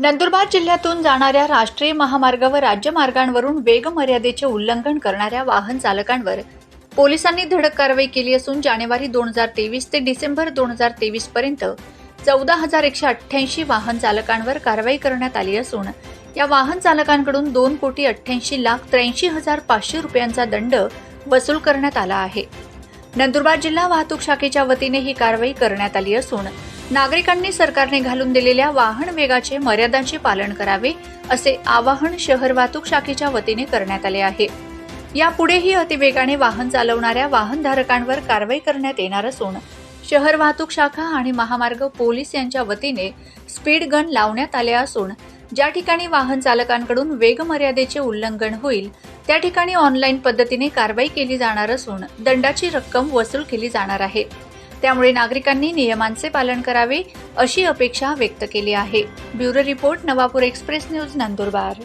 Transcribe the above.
नंदुरबार जिल्ह्यातून जाणाऱ्या राष्ट्रीय महामार्ग व राज्यमार्गांवरून वेगमर्यादेचे वेग मर्यादेचे उल्लंघन करणाऱ्या वाहन चालकांवर पोलिसांनी धडक कारवाई केली असून जानेवारी दोन हजार तेवीस ते डिसेंबर दोन हजार तेवीस पर्यंत चौदा हजार एकशे अठ्ठ्याऐंशी वाहन चालकांवर कारवाई करण्यात आली असून या वाहन चालकांकडून दोन कोटी अठ्ठ्याऐंशी लाख त्र्याऐंशी हजार पाचशे रुपयांचा दंड वसूल करण्यात आला आहे. नंदुरबार जिल्हा वाहतूक शाखेच्या वतीने ही कारवाई करण्यात आली असून नागरिकांनी सरकारने घालून दिलेल्या वाहन वेगाचे मर्यादांचे पालन करावे असे आवाहन शहर वाहतूक शाखेच्या वतीने करण्यात आले आहे. यापुढेही अतिवेगाने वाहन चालवणाऱ्या वाहनधारकांवर कारवाई करण्यात येणार असून शहर वाहतूक शाखा आणि महामार्ग पोलीस यांच्या वतीने स्पीड गन लावण्यात आले असून ज्या ठिकाणी वाहन चालकांकडून वेग मर्यादेचे उल्लंघन होईल त्या ठिकाणी ऑनलाईन पद्धतीने कारवाई केली जाणार असून दंडाची रक्कम वसूल केली जाणार आहे. त्यामुळे नागरिकांनी नियमांचे पालन करावे अशी अपेक्षा व्यक्त केली आहे. Bureau report Navapur express news Nandurbar.